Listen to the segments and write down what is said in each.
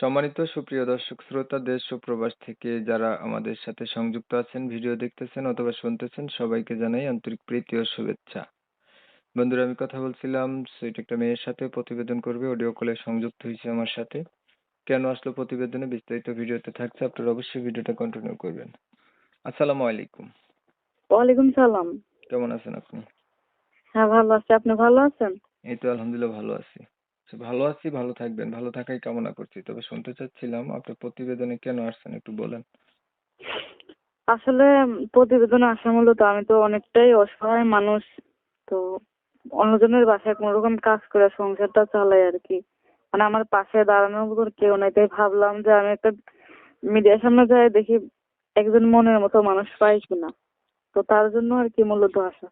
সম্মানিত সুপ্রিয় দর্শক শ্রোতা দেশ ও প্রবাস থেকে যারা আমাদের সাথে সংযুক্ত আছেন ভিডিও দেখতেছেন অথবা শুনতেছেন সবাইকে জানাই আন্তরিক প্রীতি ও শুভেচ্ছা। বন্ধুরা আমি কথা বলছিলাম সেটা একটা মেয়ের সাথে প্রতিবেদন করবে অডিও কলে সংযুক্ত হয়েছে আমার সাথে। কেন আসলো প্রতিবেদনে বিস্তারিত ভিডিওতে থাকছে আপনারা অবশ্যই ভিডিওটা কন্টিনিউ করবেন। আসসালামু আলাইকুম। ওয়ালাইকুম সালাম। কেমন আছেন আপনি? হ্যাঁ ভালো আছি। আপনি ভালো আছেন? এই তো আলহামদুলিল্লাহ ভালো আছি। ভালো আছি, ভালো থাকবেন। ভালো থাকাই কামনা করছি। তবে শুনতে চাচ্ছিলাম আপনার প্রতিবেদনে কেন আসছেন একটু বলেন। আসলে প্রতিবেদনে আসা মূলত আমি তো অনেকটাই অসহায় মানুষ, তো অন্যজনের বাসায় কোনো রকম কাজ করে সংসারটা চালাই আর কি। মানে আমার পাশে দাঁড়ানোর মতো কেউ নাই, তাই ভাবলাম যে আমি একটা মিডিয়ার সামনে যাই দেখি একজন মনের মতো মানুষ পাই কিনা। তো তার জন্য আর কি মূলত আসা।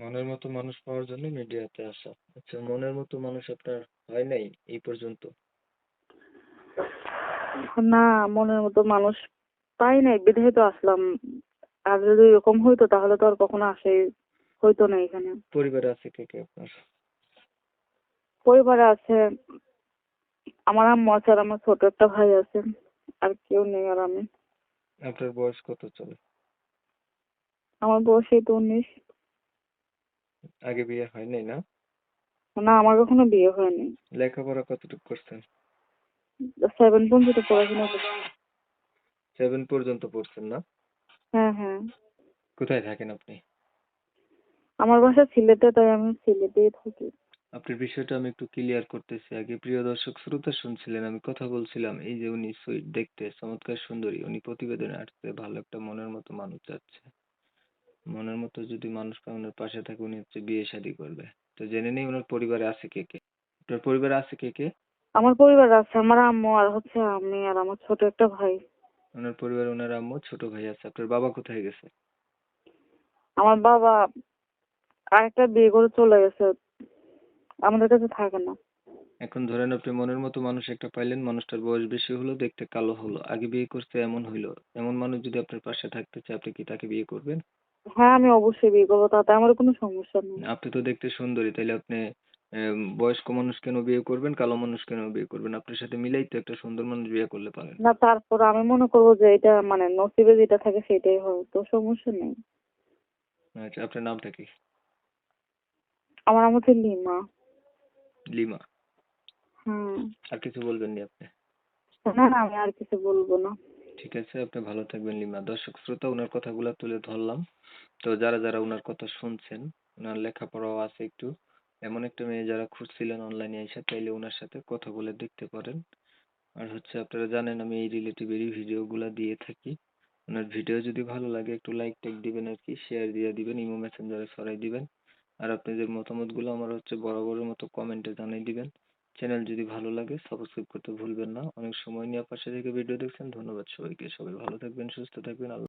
মনের মতো মানুষ পাওয়ার জন্য মিডিয়াতে আসা। আচ্ছা মনের মতো মানুষ আপনার হয় নাই এই পর্যন্ত? না মনের মতো মানুষ পাই নাই বিধায় তো আসলাম। আর যদি এরকম হইতো তাহলে তো আর কখনো আসে হইতো না এখানে। পরিবারে আছে কে কে আপনার? পরিবারে আছে আমার আম্মু আছে আর আমার ছোট একটা ভাই আছে আর কেউ নেই আর আমি। আপনার বয়স কত চলে? আমার বয়স এই তো উনিশ। আগে বিয়ে হয় নাই না? না আমার কখনো বিয়ে হয়নি। লেখাপড়া কতটুকু করছেন? সেভেন পর্যন্ত পড়াশোনা করছি। সেভেন পর্যন্ত পড়ছেন না? হ্যাঁ হ্যাঁ। কোথায় থাকেন আপনি? আমার বাসা সিলেটে তাই আমি সিলেটেই থাকি। আপনার বিষয়টা আমি একটু ক্লিয়ার করতেছি। আগে প্রিয় দর্শক শ্রোতা শুনছিলেন আমি কথা বলছিলাম এই যে উনি সুইট দেখতে চমৎকার সুন্দরী। উনি প্রতিবেদনে আসছে ভালো একটা মনের মতো মানুষ যাচ্ছে। মনের মতো যদি মানুষ পায় ওনার পাশে থাকে উনি হচ্ছে বিয়ে শাদী করবে। তো জেনে নেই ওনার পরিবারে আছে কে কে? আপনার পরিবারে আছে কে কে? আমার পরিবার আছে আমার আম্মু আর হচ্ছে আমি আর আমার ছোট একটা ভাই। ওনার পরিবারে ওনার আম্মু ছোট ভাই আছে। আপনার বাবা কোথায় গেছে? আমার বাবা আরেকটা বিয়ে করে চলে গেছে। আমাদের কাছে থাকে না। এখন ধরেন আপনি মনের মতো মানুষ একটা পাইলেন মানুষটার বয়স বেশি হলো দেখতে কালো হলো আগে বিয়ে করছে এমন হইল। এমন মানুষ যদি আপনার পাশে থাকতে চায় আপনি কি তাকে বিয়ে করবেন? হ্যাঁ আমি অবশ্যই বিয়ে করব তাতে আমার কোনো সমস্যা নেই। আপনি তো দেখতে সুন্দরী তাইলে আপনি আহ, বয়স্ক মানুষ কেন বিয়ে করবেন কালো মানুষ কেন বিয়ে করবেন? আপনার সাথে মিলেই তো একটা সুন্দর মানুষ বিয়ে করলে পারেন। না তারপর আমি মনে করব যে এটা মানে নসিবে যেটা থাকে সেটাই হয় তো সমস্যা নেই। আচ্ছা আপনার নামটা কি? আমার নাম হচ্ছে লিমা। লিমা? হুম। আর কিছু বলবেন নি আপনি? না না আমি আর কিছু বলব না। ঠিক আছে, আপনি ভালো থাকবেন লিমা। দর্শক, শ্রোতা ওনার কথাগুলো তুলে ধরলাম। তো যারা যারা ওনার কথা শুনছেন ওনার লেখাপড়াও আছে একটু, এমন একটা মেয়ে যারা খুঁজছিলেন অনলাইনে এসে চাইলে ওনার সাথে কথা বলে দেখতে পারেন। আর হচ্ছে, আপনারা জানেন, আমি এই রিলেটিভেরই ভিডিওগুলো দিয়ে থাকি। ওনার ভিডিও যদি ভালো লাগে, একটু লাইক টাইক দিবেন আর কি শেয়ার দিয়ে দিবেন ইমো মেসেঞ্জারে ছড়াই দিবেন। আর আপনাদের মতামতগুলো আমার হচ্ছে বরাবরের মতো কমেন্টে জানিয়ে দিবেন। চ্যানেল যদি ভালো লাগে সাবস্ক্রাইব করতে ভুলবেন না। অনেক সময় নিয়ে পাশে থেকে ভিডিও দেখছেন। ধন্যবাদ সবাইকে। সবাই ভালো থাকবেন, সুস্থ থাকবেন। আল্লাহ